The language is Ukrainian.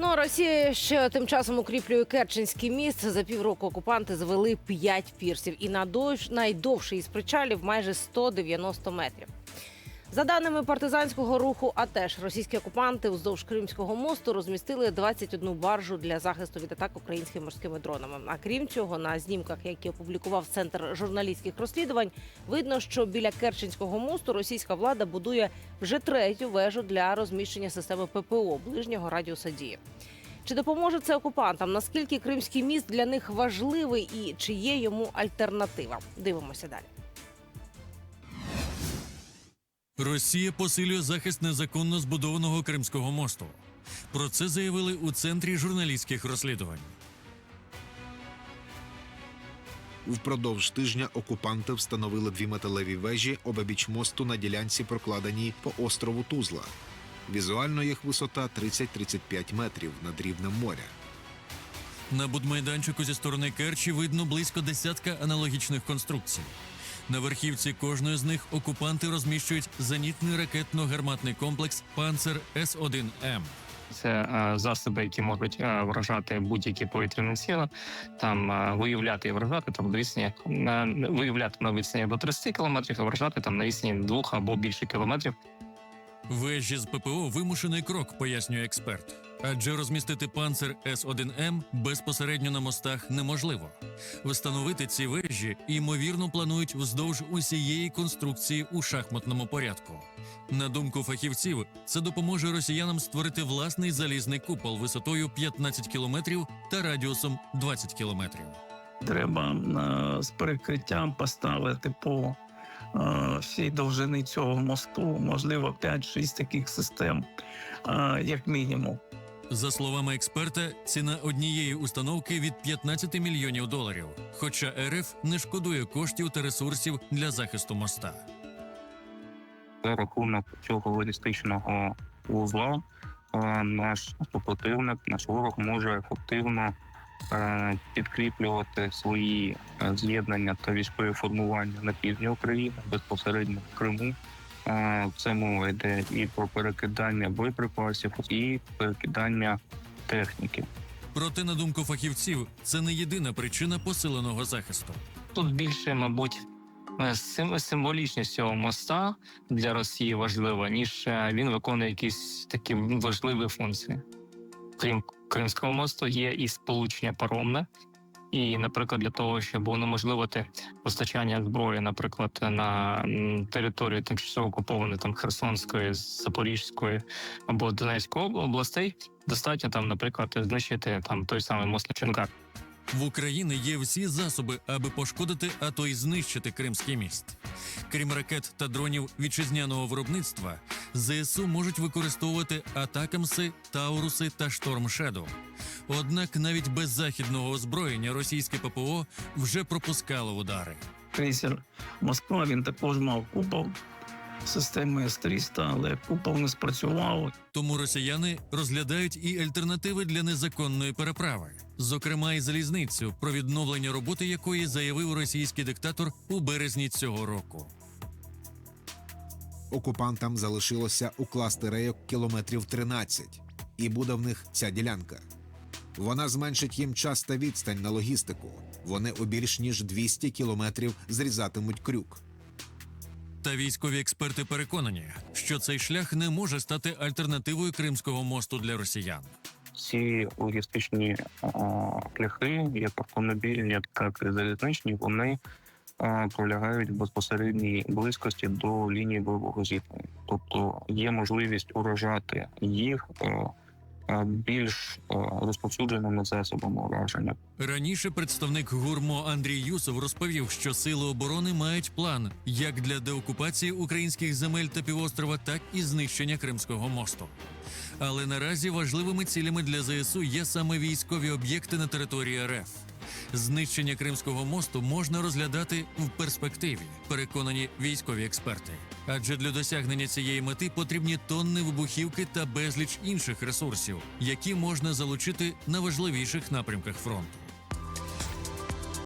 Ну а Росія ще тим часом укріплює Керченський міст. За півроку окупанти звели п'ять пірсів, і на найдовший із причалів майже 190 метрів. За даними партизанського руху, АТЕШ, російські окупанти вздовж Кримського мосту розмістили 21 баржу для захисту від атак українськими морськими дронами. А крім цього, на знімках, які опублікував центр журналістських розслідувань, видно, що біля Керченського мосту російська влада будує вже третю вежу для розміщення системи ППО ближнього радіуса дії. Чи допоможе це окупантам? Наскільки Кримський міст для них важливий і чи є йому альтернатива? Дивимося далі. Росія посилює захист незаконно збудованого Кримського мосту. Про це заявили у центрі журналістських розслідувань. Впродовж тижня окупанти встановили дві металеві вежі обабіч мосту на ділянці, прокладеній по острову Тузла. Візуально їх висота 30-35 метрів над рівнем моря. На будмайданчику зі сторони Керчі видно близько десятка аналогічних конструкцій. На верхівці кожної з них окупанти розміщують зенітний ракетно-гарматний комплекс Панцер С-1М. Це е, засоби, які можуть е, вражати будь-які повітряні сили, там е, виявляти і вражати там е, виявляти на відстані до 30 кілометрів, і вражати там на відстані двох або більше кілометрів. Вежі з ППО вимушений крок, пояснює експерт. Адже розмістити панцер С-1М безпосередньо на мостах неможливо. Встановити ці вежі ймовірно планують вздовж усієї конструкції у шахматному порядку. На думку фахівців, це допоможе росіянам створити власний залізний купол висотою 15 кілометрів та радіусом 20 кілометрів. Треба е, з перекриттям поставити по всій довжини цього мосту, можливо, 5-6 таких систем, е, як мінімум. За словами експерта, ціна однієї установки від 15 мільйонів доларів. Хоча РФ не шкодує коштів та ресурсів для захисту моста. За рахунок цього логістичного вузла е, наш супротивник, наш ворог може ефективно е, підкріплювати свої е, з'єднання та військові формування на півдні України безпосередньо в Криму. Е, Це мова йде і про перекидання боєприпасів, і перекидання техніки. Проте, на думку фахівців, це не єдина причина посиленого захисту. Тут більше, мабуть, е, символічність цього моста для Росії важлива, ніж е, він виконує якісь такі важливі функції. Крім Кримського мосту, є і сполучення паромне. І, наприклад, для того, щоб унеможливити постачання зброї, наприклад, на територію тимчасово окупованої там Херсонської, Запорізької або Донецької областей, достатньо там, наприклад, знищити там той самий мост на Чонгар. В Україні є всі засоби, аби пошкодити, а то й знищити Кримський міст. Крім ракет та дронів вітчизняного виробництва, ЗСУ можуть використовувати атакамси, тауруси та шторм Шедоу. Однак навіть без західного озброєння російське ППО вже пропускало удари. Крейсер Москва він також мав купол системи С-300, але купол не спрацював. Тому росіяни розглядають і альтернативи для незаконної переправи, зокрема і залізницю, про відновлення роботи якої заявив російський диктатор у березні цього року. Окупантам залишилося укласти рейок кілометрів 13, і буде в них ця ділянка. Вона зменшить їм час та відстань на логістику. Вони у більш ніж 200 кілометрів зрізатимуть крюк. Та військові експерти переконані, що цей шлях не може стати альтернативою Кримського мосту для росіян. ці логістичні шляхи, як автомобільні, так і залізничні, вони а, пролягають в безпосередній близькості до лінії бойового зіткнення. Тобто є можливість уражати їх а, більш розповсюдженими засобами ураження. Раніше представник гурмо Андрій Юсов розповів, що сили оборони мають план як для деокупації українських земель та півострова, так і знищення Кримського мосту. Але наразі важливими цілями для ЗСУ є саме військові об'єкти на території РФ. Знищення Кримського мосту можна розглядати в перспективі, переконані військові експерти. Адже для досягнення цієї мети потрібні тонни вибухівки та безліч інших ресурсів, які можна залучити на важливіших напрямках фронту.